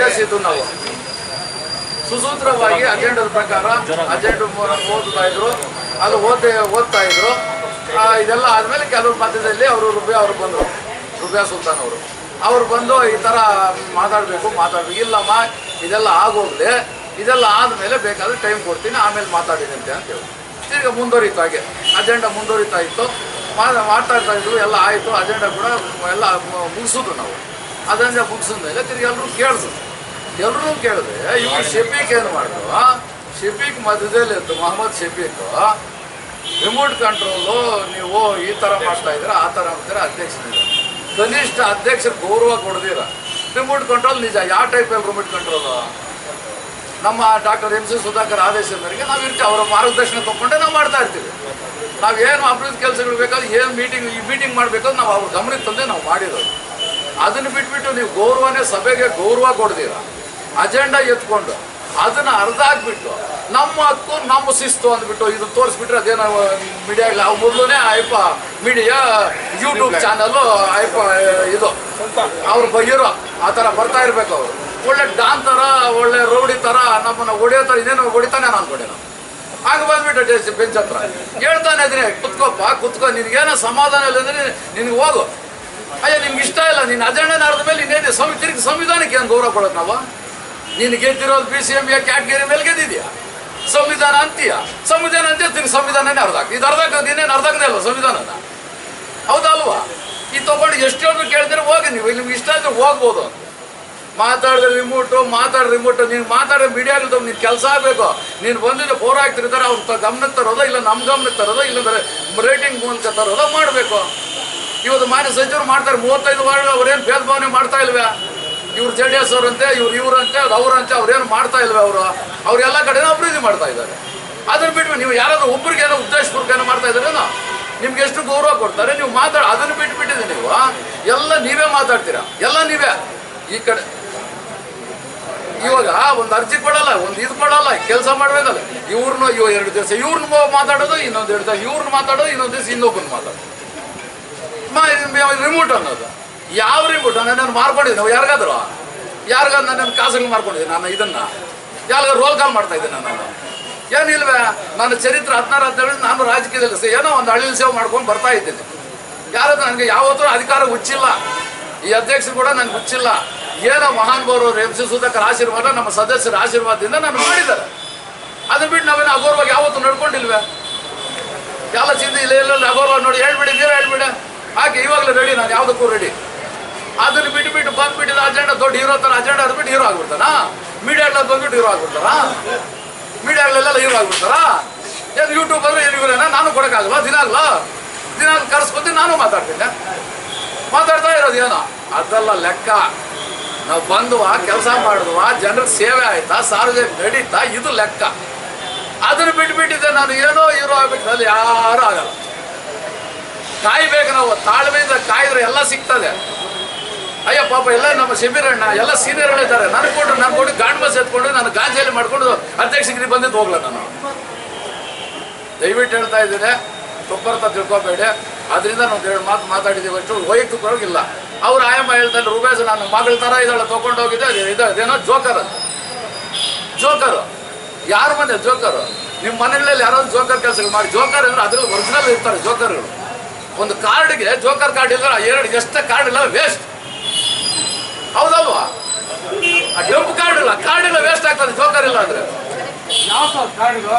ವಯಸ್ಸಿದ್ದು ನಾವು. ಸುಸೂತ್ರವಾಗಿ ಅಜೆಂಡದ ಪ್ರಕಾರ ಅಜೆಂಡ ಓದ್ತಾ ಇದ್ರು. ಅದು ಓದ್ತಾ ಓದ್ತಾ ಇದ್ರು. ಇದೆಲ್ಲ ಆದಮೇಲೆ ಕೆಲವ್ರ ಮಧ್ಯದಲ್ಲಿ ಅವರು ರುಬ್ಯಾ ಅವ್ರು ಬಂದರು. ರುಬ್ಯಾ ಸುಲ್ತಾನ್ ಅವರು. ಅವ್ರು ಬಂದು ಈ ಥರ ಮಾತಾಡಬೇಕು, ಮಾತಾಡ್ಬೇಕು. ಇಲ್ಲಮ್ಮ, ಇದೆಲ್ಲ ಆಗೋಗ್ಲಿ. ಇದೆಲ್ಲ ಆದಮೇಲೆ ಬೇಕಾದ್ರೆ ಟೈಮ್ ಕೊಡ್ತೀನಿ, ಆಮೇಲೆ ಮಾತಾಡಿದಂತೆ ಅಂತ ಹೇಳಿ ಈಗ ಮುಂದುವರಿತು ಹಾಗೆ. ಅಜೆಂಡಾ ಮುಂದುವರಿತಾ ಇತ್ತು. ಮಾತಾಡ್ತಾ ಇದ್ರು, ಎಲ್ಲ ಆಯಿತು. ಅಜೆಂಡ ಕೂಡ ಎಲ್ಲ ಮುಗಿಸಿದ್ರು ನಾವು. ಅಜೆಂಡಾ ಮುಗಿಸಿದ ಮೇಲೆ ತಿರ್ಗಿ ಎಲ್ಲರೂ ಕೇಳಿದ್ರು. ಎಲ್ಲರೂ ಕೇಳಿದ್ರೆ ಈ ಶಫೀಕ್ ಏನು ಮಾಡಿದ್ರು ಶಫೀಕ್ ಮಧ್ಯದಲ್ಲಿ ಇತ್ತು ಮೊಹಮ್ಮದ್ ಶಫೀಕ್ ರಿಮೋಟ್ ಕಂಟ್ರೋಲು ನೀವು ಈ ಥರ ಮಾಡ್ತಾ ಇದ್ರೆ ಆ ಥರ ಮಾಡ್ತೀರಾ ಅಧ್ಯಕ್ಷನಿದೆ ಕನಿಷ್ಠ ಅಧ್ಯಕ್ಷರು ಗೌರವ ಕೊಡ್ದಿರ. ರಿಮೋಟ್ ಕಂಟ್ರೋಲ್ ನಿಜ ಯಾವ ಟೈಪಲ್ಲಿ ರಿಮೋಟ್ ಕಂಟ್ರೋಲು ನಮ್ಮ ಡಾಕ್ಟರ್ ಎಂ ಸಿ ಸುಧಾಕರ್ ಆದೇಶದ ಮೇರೆಗೆ ನಾವು ಇರ್ತೀವಿ ಅವರ ಮಾರ್ಗದರ್ಶನ ತಗೊಂಡೆ ನಾವು ಮಾಡ್ತಾ ಇರ್ತೀವಿ. ನಾವು ಏನು ಅಭಿವೃದ್ಧಿ ಕೆಲಸಗಳು ಬೇಕಾದ್ರೆ ಏನು ಮೀಟಿಂಗ್ ಈ ಮೀಟಿಂಗ್ ಮಾಡಬೇಕು ನಾವು ಅವ್ರ ಗಮನಕ್ಕೆ ತಂದೆ ನಾವು ಮಾಡಿರೋದು. ಅದನ್ನು ಬಿಟ್ಬಿಟ್ಟು ನೀವು ಗೌರವನೇ ಸಭೆಗೆ ಗೌರವ ಕೊಡ್ತೀರ ಅಜೆಂಡಾ ಎತ್ಕೊಂಡು ಅದನ್ನ ಅರ್ಧ ಹಾಕ್ಬಿಟ್ಟು ನಮ್ಮ ಹಕ್ಕು ನಮ್ಮ ಶಿಸ್ತು ಅಂದ್ಬಿಟ್ಟು ಇದು ತೋರಿಸ್ಬಿಟ್ರೆ ಅದೇನೋ ಮೀಡಿಯಾ ಇಲ್ಲ ಮೊದಲನೇ ಆಯ್ಪ ಮೀಡಿಯಾ ಯೂಟ್ಯೂಬ್ ಚಾನಲ್ಲು ಆಯ್ಪ ಇದು. ಅವ್ರು ಬೈಯರೋ ಆ ಥರ ಬರ್ತಾ ಇರ್ಬೇಕು ಅವರು. ಒಳ್ಳೆ ಡಾನ್ ಥರ ಒಳ್ಳೆ ರೌಡಿ ಥರ ನಮ್ಮನ್ನ ಹೊಡೆಯೋ ಥರ ಇನ್ನೇನು ಹೊಡಿತಾನೆ ನಾನು ಅನ್ಕೊಂಡೆ ಬಂದ್ಬಿಟ್ಟು ಆಗ ಬಂದ್ಬಿಟ್ಟು ಬೆಂಚ್ ಹತ್ರ. ಹೇಳ್ತಾನೆ ಇದ್ದೀನಿ ಕುತ್ಕೋಪ್ಪ ಕುತ್ಕೋ ನಿನ್ಗೇನೋ ಸಮಾಧಾನ ಇಲ್ಲ ಅಂದ್ರೆ ನಿನ್ಗೆ ಹೋಗು. ಅಯ್ಯ ನಿಮ್ಗೆ ಇಷ್ಟ ಇಲ್ಲ ನಿನ್ನ ಅಜೆಂಡನ ನಡೆದ ಮೇಲೆ ಇನ್ನೇನು ಸಂವಿ ತಿರುಗಿ ಸಂವಿಧಾನಕ್ಕೆ ಏನು ಗೌರವ ಕೊಡೋದು ನಾವು? ನೀನು ಗೆದ್ದಿರೋದು B C M A category ಮೇಲೆ ಗೆದ್ದಿದ್ಯಾ? ಸಂವಿಧಾನ ಅಂತೀಯ? ಸಂವಿಧಾನ ಅಂತ ಹೇಳ್ತೀನಿ ಸಂವಿಧಾನನೇ ಅರ್ಧ ಇದು ಅರ್ಧಕ್ಕೆ ನೀನೇನು ಅರ್ಧಕ್ಕನೇ ಅಲ್ಲ ಸಂವಿಧಾನನ? ಹೌದಾ ಅಲ್ವಾ? ಈ ತಗೊಂಡು ಎಷ್ಟು ಹೇಳಿದ್ರು ಕೇಳಿದ್ರೆ ಹೋಗಿ ನೀವು. ನಿಮ್ಗೆ ಇಷ್ಟ ಆದ್ರೆ ಹೋಗ್ಬೋದು ಅಂತ. ಮಾತಾಡಿದ್ರೆ ರಿಮೋಟು ಮಾತಾಡ ರಿಮೋಟು ನೀನು ಮಾತಾಡೋ ಮೀಡಿಯಾಗಳು ನೀನು ಕೆಲಸ ಆಗಬೇಕು. ನೀನು ಬಂದಿದ್ದು ಬೋರ್ ಆಗ್ತಿರ್ತಾರೆ ಅವ್ರ ಗಮನಕ್ಕೆ ತರೋದೋ ಇಲ್ಲ ನಮ್ಮ ಗಮನಕ್ಕೆ ತರೋದೋ ಇಲ್ಲಂದ್ರೆ ರೇಟಿಂಗ್ ಮೂಲಕ ತರೋದೋ ಮಾಡಬೇಕು. ಇವತ್ತು ಮಾನ್ಯ ಸಚಿವರು ಮಾಡ್ತಾರೆ, ಮೂವತ್ತೈದು ವಾರ್ಡ್ ಅವ್ರೇನು ಭೇದ ಭಾವನೆ ಮಾಡ್ತಾ ಇಲ್ವೇ? ಇವ್ರು ಜೆ ಡಿ ಎಸ್ ಅವರಂತೆ, ಇವ್ರು ಇವ್ರಂತೆ, ಅದು ಅವ್ರಂತೆ, ಅವ್ರೇನು ಮಾಡ್ತಾ ಇಲ್ವೇ ಅವರು? ಅವ್ರು ಎಲ್ಲ ಕಡೆನೂ ಅಭಿವೃದ್ಧಿ ಮಾಡ್ತಾ ಇದ್ದಾರೆ. ಅದನ್ನ ಬಿಟ್ಟು ನೀವು ಯಾರಾದರೂ ಒಬ್ಬರಿಗೆ ಏನೋ ಉದ್ದೇಶಪೂರ್ವಕ ಏನೋ ಮಾಡ್ತಾ ಇದ್ದಾರೇನೋ ನಿಮ್ಗೆ ಎಷ್ಟು ಗೌರವ ಕೊಡ್ತಾರೆ? ನೀವು ಮಾತಾಡ, ಅದನ್ನು ಬಿಟ್ಬಿಟ್ಟಿದೆ ನೀವು ಎಲ್ಲ ನೀವೇ ಮಾತಾಡ್ತೀರಾ? ಎಲ್ಲ ನೀವೇ? ಈ ಕಡೆ ಇವಾಗ ಒಂದು ಅರ್ಜಿ ಕೊಡಲ್ಲ, ಒಂದು ಇದು ಕೊಡಲ್ಲ, ಕೆಲಸ ಮಾಡಬೇಕಲ್ಲ. ಇವ್ರನ್ನ ಇವ ಎರಡು ದಿವಸ ಇವ್ರನ್ನ ಮಾತಾಡೋದು, ಇನ್ನೊಂದು ಎರಡು ದಿವಸ ಇವ್ರನ್ನ ಮಾತಾಡೋದು, ಇನ್ನೊಂದು ದಿವಸ ಇನ್ನೊಬ್ಬನ ಮಾತಾಡೋದು. ರಿಮೋಟ್ ಅನ್ನೋದು. ಯಾವ ಬಿಟ್ಟು? ನಾನು ಮಾರ್ಕೊಂಡಿದ್ದೀನಿ ನಾವು ಯಾರಿಗಾದ್ರು? ಯಾರಿಗಾದ್ರು ನನ್ನನ್ನು ಕಾಸಲ್ಲಿ ಮಾರ್ಕೊಂಡಿದ್ದೀನಿ ನಾನು ಇದನ್ನ. ಯಾರಿಗ ರೋಲ್ ಕಾಲ್ ಮಾಡ್ತಾ ಇದ್ದೆ ನಾನು. ಏನಿಲ್ವೇ, ನನ್ನ ಚರಿತ್ರೆ ಹದಿನಾರು ಹದಿನೇಳು ನಾನು ರಾಜಕೀಯದಲ್ಲಿ ಏನೋ ಒಂದು ಹಳ್ಳಿ ಸೇವೆ ಮಾಡ್ಕೊಂಡು ಬರ್ತಾ ಇದ್ದೀನಿ. ಯಾರಾದ್ರೂ ನನಗೆ ಯಾವತ್ತೂ ಅಧಿಕಾರ ಹುಚ್ಚಿಲ್ಲ. ಈ ಅಧ್ಯಕ್ಷರು ಕೂಡ ನನಗೆ ಹುಚ್ಚಿಲ್ಲ. ಏನೋ ಮಹಾನುಭಾವರು ಎಂ ಸಿ ಸುಧಾಕರ್ ಆಶೀರ್ವಾದ, ನಮ್ಮ ಸದಸ್ಯರ ಆಶೀರ್ವಾದದಿಂದ ನಾನು ಮಾಡಿದ್ದಾರೆ. ಅದನ್ನ ಬಿಟ್ಟು ನಾವೇನು ಅಗೌರವಾಗಿ ಯಾವತ್ತೂ ನಡ್ಕೊಂಡಿಲ್ವೇ? ಎಲ್ಲ ಚಿಂತೆ ಇಲ್ಲ ಇಲ್ಲ ಅಗೌರವ ನೋಡಿ, ಹೇಳ್ಬಿಡಿ ಹೇಳ್ಬಿಡ. ಹಾಗೆ ಇವಾಗಲೇ ರೆಡಿ ನಾನು ಯಾವುದಕ್ಕೂ ರೆಡಿ ಅದನ್ನು ಬಿಟ್ಟು ಬಿಟ್ಟು ಬಂದ್ಬಿಟ್ಟಿದ ಅಜೆಂಡಾ ದೊಡ್ಡ ಹೀರೋ ತರ ಅಜೆಂಡಾ ಅದ್ಬಿಟ್ಟು ಹೀರೋ ಆಗ್ಬಿಡ್ತಾನಾ? ಮೀಡಿಯಾಗ್ಲ ಬಂದ್ಬಿಟ್ಟು ಹೀರೋ ಆಗ್ಬಿಡ್ತಾರಾ ಮೀಡಿಯಾಗಳೆಲ್ಲ ಹೀರೋ ಆಗ್ಬಿಡ್ತಾರಾ ಏನು ಯೂಟ್ಯೂಬ್ ಅಂದ್ರೆ ಏನು ನಾನು ದಿನ ದಿನಾಗ್ಲ ದಿನ ಕರ್ಸ್ಕೊತಿ ನಾನು ಮಾತಾಡ್ತೀನಿ. ಮಾತಾಡ್ತಾ ಇರೋದು ಏನೋ? ಅದೆಲ್ಲ ಲೆಕ್ಕ. ನಾವು ಬಂದುವ, ಕೆಲಸ ಮಾಡಿದ್ವ, ಜನರ ಸೇವೆ ಆಯ್ತಾ? ಸಾರ್ವಜನಿಕ ನಡೀತಾ? ಇದು ಲೆಕ್ಕ. ಅದನ್ನು ಬಿಟ್ಬಿಟ್ಟಿದ್ದೆ ನಾನು ಏನೋ ಇರೋ ಆಗ್ಬಿಟ್ಟು ಅಲ್ಲಿ ಯಾರು ಆಗಲ್ಲ. ಕಾಯ್ಬೇಕು ನಾವು. ತಾಳ್ಮೆಯಿಂದ ಕಾಯ್ದ್ರೆ ಎಲ್ಲ ಸಿಗ್ತದೆ. ಅಯ್ಯೋ ಪಾಪ ಎಲ್ಲ ನಮ್ಮ ಶಿಬಿರಣ್ಣ ಎಲ್ಲ ಸೀನಿಯರ್ಗಳು ಇದ್ದಾರೆ. ನಾನು ಕೊಟ್ಟು ನಾನು ಕೊಟ್ಟು ಗಾಂಡ್ ಬಸ್ ಎತ್ಕೊಂಡು ನಾನು ಗಾಂಜಾಲಿ ಮಾಡ್ಕೊಂಡು ಅಧ್ಯಕ್ಷಗಿರಿ ಬಂದಿದ್ದು ಹೋಗ್ಲ ನಾನು. ದಯವಿಟ್ಟು ಹೇಳ್ತಾ ಇದ್ದೇನೆ ತಪ್ಪರ್ತ ತಿಳ್ಕೊಬೇಡಿ. ಅದರಿಂದ ನಾವು ಎರಡು ಮಾತು ಮಾತಾಡಿದ್ದೀವಿ ಅಷ್ಟು ವೈಯಕ್ತಿಕವಾಗಿಲ್ಲ. ಅವ್ರು ಆಯಮ್ಮ ಹೇಳ್ತಾರೆ ರೂಪಾಯಿ ನಾನು ಮಗಳ ಥರ ಇದಳ ತೊಗೊಂಡು ಹೋಗಿದ್ದೆ ಇದು, ಅದೇನೋ ಜೋಕರ್ ಅದು. ಜೋಕರು ಯಾರ ಮನೆ ಜೋಕರು ನಿಮ್ಮ ಮನೆಗಳಲ್ಲಿ ಒಂದು ಜೋಕರ್ ಕೆಲಸಗಳು ಮಾಡಿ ಜೋಕರ್ ಅಂದ್ರೆ ಅದ್ರಲ್ಲಿ ಒರಿಜಿನಲ್ ಇರ್ತಾರೆ ಜೋಕರ್ಗಳು ಒಂದು ಕಾರ್ಡ್ಗೆ ಜೋಕರ್ ಕಾರ್ಡ್ ಇಲ್ಲ ಎರಡು ಎಷ್ಟು ಕಾರ್ಡ್ ಇಲ್ಲ ವೇಸ್ಟ್ ಹೌದಲ್ವಾ ಆ ಡಂಪ್ ಕಾರ್ಡ್ ಇಲ್ಲ ಕಾರ್ಡ್ ಇಲ್ಲ ವೇಸ್ಟ್ ಆಗ್ತದೆ ಜೋಕರ್ ಇಲ್ಲ ಅಂದ್ರೆ. ಯಾವ ಕಾರ್ಡ್ಗಳು